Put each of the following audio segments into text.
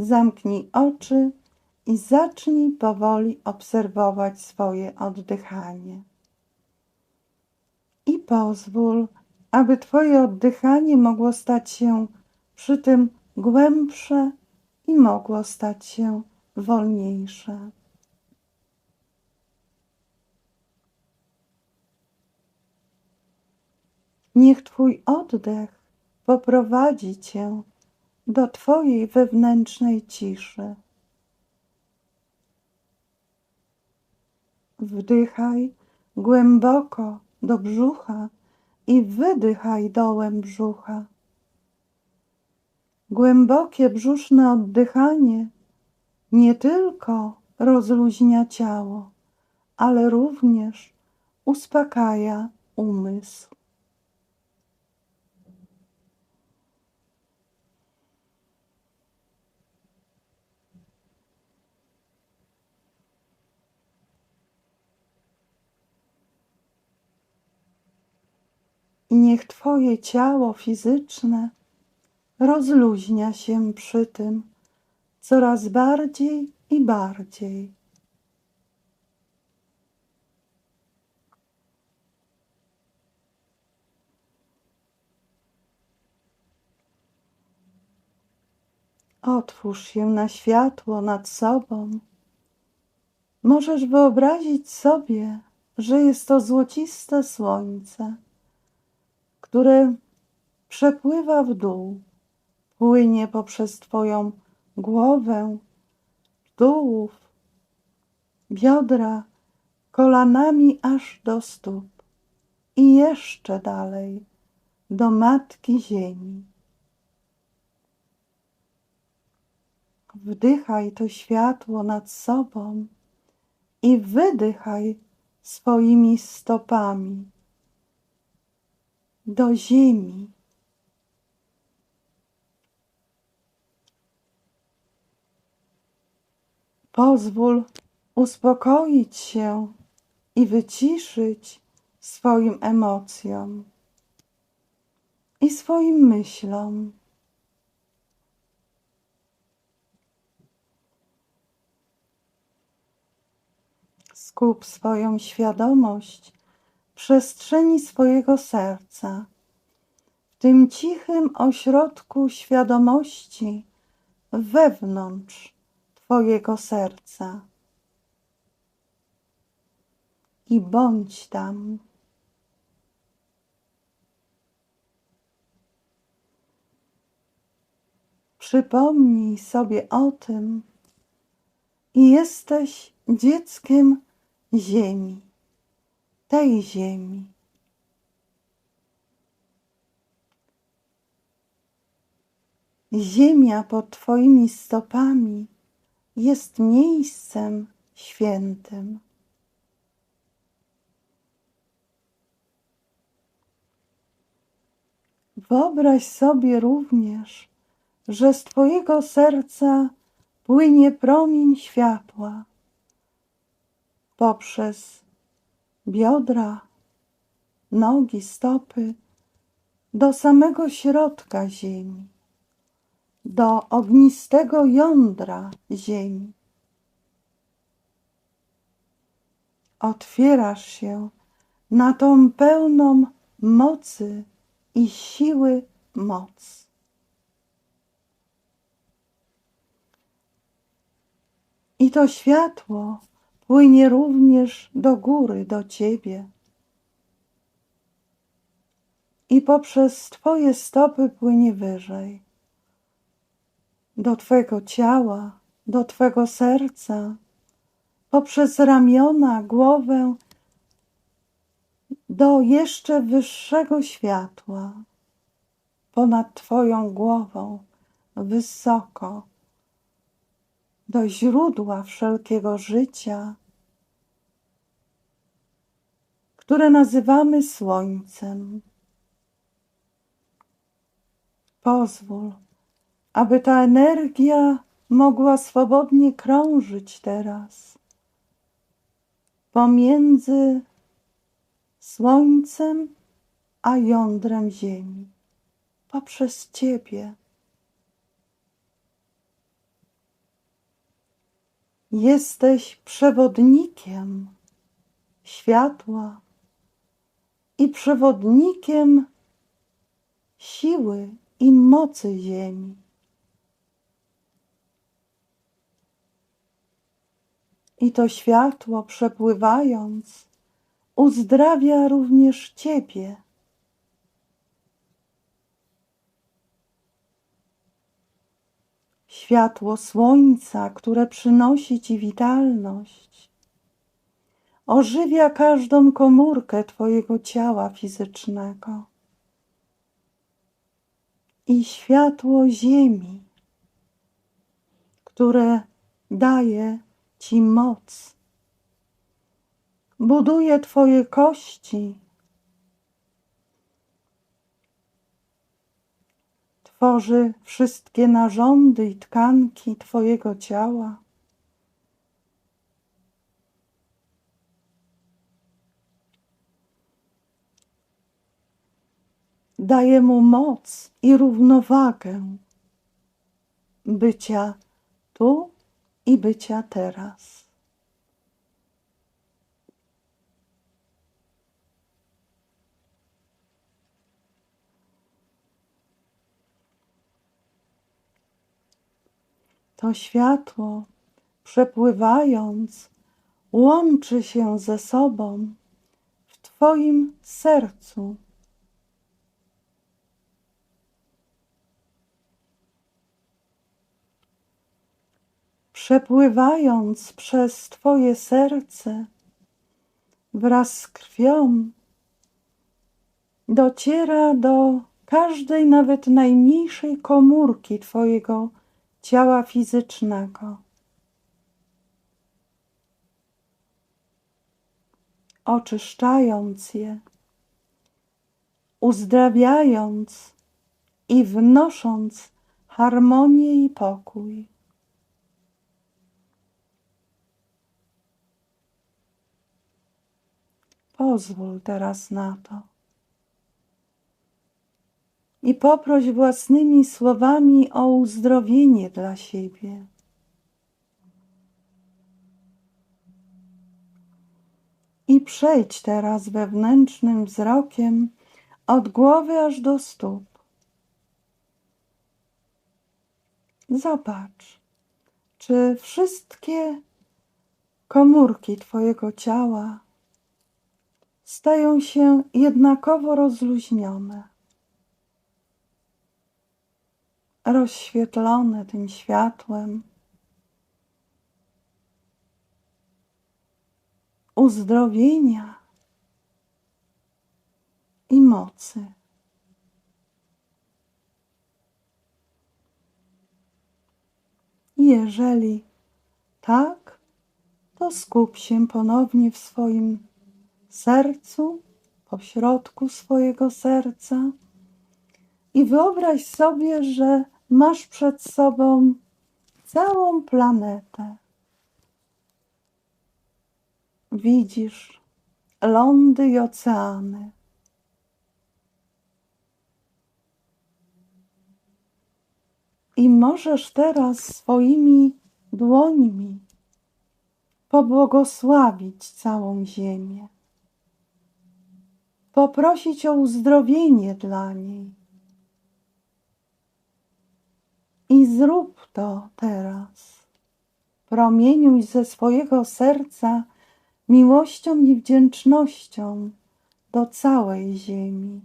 zamknij oczy i zacznij powoli obserwować swoje oddychanie. I pozwól, aby Twoje oddychanie mogło stać się przy tym głębsze i mogło stać się wolniejsze. Niech Twój oddech poprowadzi Cię do Twojej wewnętrznej ciszy. Wdychaj głęboko do brzucha i wydychaj dołem brzucha. Głębokie brzuszne oddychanie nie tylko rozluźnia ciało, ale również uspokaja umysł. I niech Twoje ciało fizyczne rozluźnia się przy tym coraz bardziej i bardziej. Otwórz się na światło nad sobą. Możesz wyobrazić sobie, że jest to złociste słońce które przepływa w dół, płynie poprzez Twoją głowę, tułów, biodra, kolanami aż do stóp i jeszcze dalej do Matki Ziemi. Wdychaj to światło nad sobą i wydychaj swoimi stopami do ziemi. Pozwól uspokoić się i wyciszyć swoim emocjom i swoim myślom. Skup swoją świadomość przestrzeni swojego serca, w tym cichym ośrodku świadomości wewnątrz Twojego serca. I bądź tam. Przypomnij sobie o tym i jesteś dzieckiem Ziemi tej ziemi. Ziemia pod Twoimi stopami jest miejscem świętym. Wyobraź sobie również, że z Twojego serca płynie promień światła poprzez biodra, nogi, stopy do samego środka ziemi, do ognistego jądra ziemi. Otwierasz się na tą pełną mocy i siły moc. I to światło płynie również do góry, do Ciebie. I poprzez Twoje stopy płynie wyżej, do Twego ciała, do Twego serca, poprzez ramiona, głowę, do jeszcze wyższego światła, ponad Twoją głową, wysoko, do źródła wszelkiego życia, które nazywamy Słońcem. Pozwól, aby ta energia mogła swobodnie krążyć teraz pomiędzy Słońcem a jądrem Ziemi, poprzez Ciebie. Jesteś przewodnikiem światła i przewodnikiem siły i mocy Ziemi. I to światło przepływając uzdrawia również Ciebie. Światło słońca, które przynosi Ci witalność, ożywia każdą komórkę Twojego ciała fizycznego. I światło Ziemi, które daje Ci moc, buduje Twoje kości, tworzy wszystkie narządy i tkanki Twojego ciała. Daje mu moc i równowagę bycia tu i bycia teraz. To światło, przepływając, łączy się ze sobą w Twoim sercu. Przepływając przez Twoje serce wraz z krwią, dociera do każdej, nawet najmniejszej komórki Twojego ciała fizycznego. Oczyszczając je, uzdrawiając i wnosząc harmonię i pokój. Pozwól teraz na to i poproś własnymi słowami o uzdrowienie dla siebie. I przejdź teraz wewnętrznym wzrokiem od głowy aż do stóp. Zobacz, czy wszystkie komórki Twojego ciała stają się jednakowo rozluźnione. rozświetlone tym światłem, uzdrowienia i mocy. Jeżeli tak, to skup się ponownie w swoim sercu, pośrodku swojego serca i wyobraź sobie, że masz przed sobą całą planetę. Widzisz lądy i oceany. I możesz teraz swoimi dłońmi pobłogosławić całą ziemię, poprosić o uzdrowienie dla niej I zrób to teraz. Promieniuj ze swojego serca miłością i wdzięcznością do całej ziemi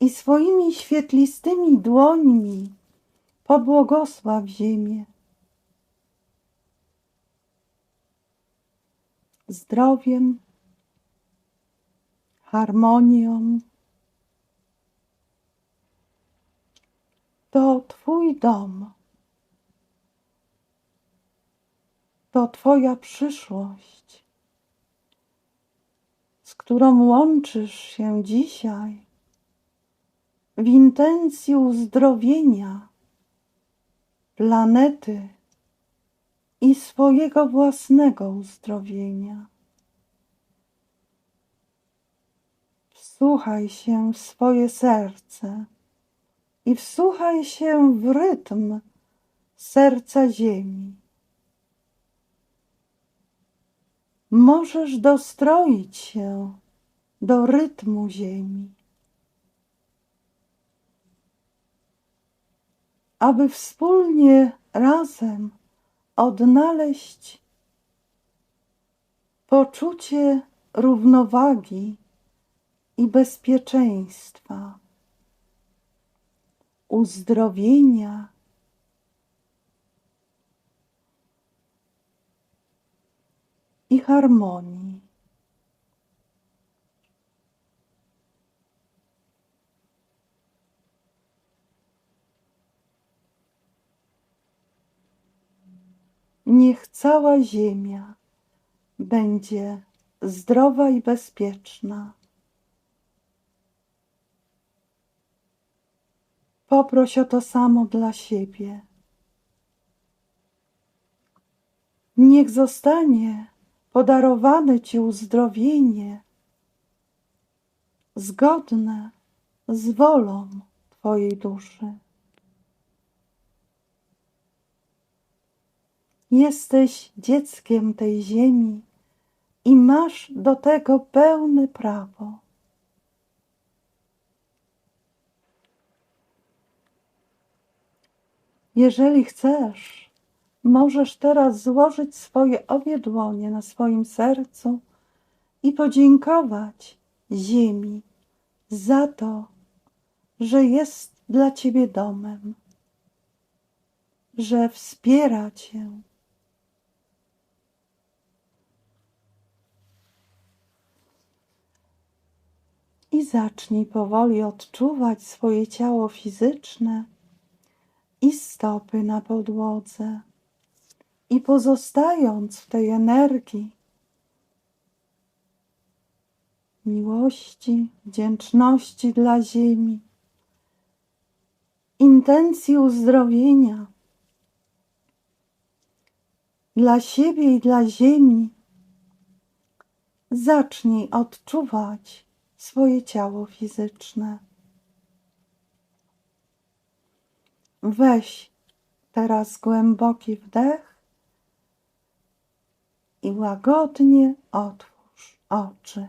i swoimi świetlistymi dłońmi pobłogosław ziemię. Zdrowiem, harmonią, To Twój dom. To Twoja przyszłość, z którą łączysz się dzisiaj w intencji uzdrowienia planety i swojego własnego uzdrowienia. Wsłuchaj się w swoje serce i wsłuchaj się w rytm serca ziemi. możesz dostroić się do rytmu ziemi. Aby wspólnie razem odnaleźć poczucie równowagi i bezpieczeństwa, uzdrowienia i harmonii. Niech cała ziemia będzie zdrowa i bezpieczna. Poproś o to samo dla siebie. Niech zostanie podarowane Ci uzdrowienie zgodne z wolą Twojej duszy. Jesteś dzieckiem tej ziemi i masz do tego pełne prawo. Jeżeli chcesz, możesz teraz złożyć swoje obie dłonie na swoim sercu i podziękować Ziemi za to, że jest dla Ciebie domem, że wspiera Cię. I zacznij powoli odczuwać swoje ciało fizyczne i stopy na podłodze. I pozostając w tej energii miłości, wdzięczności dla Ziemi, intencji uzdrowienia dla siebie i dla Ziemi, zacznij odczuwać swoje ciało fizyczne. Weź teraz głęboki wdech i łagodnie otwórz oczy.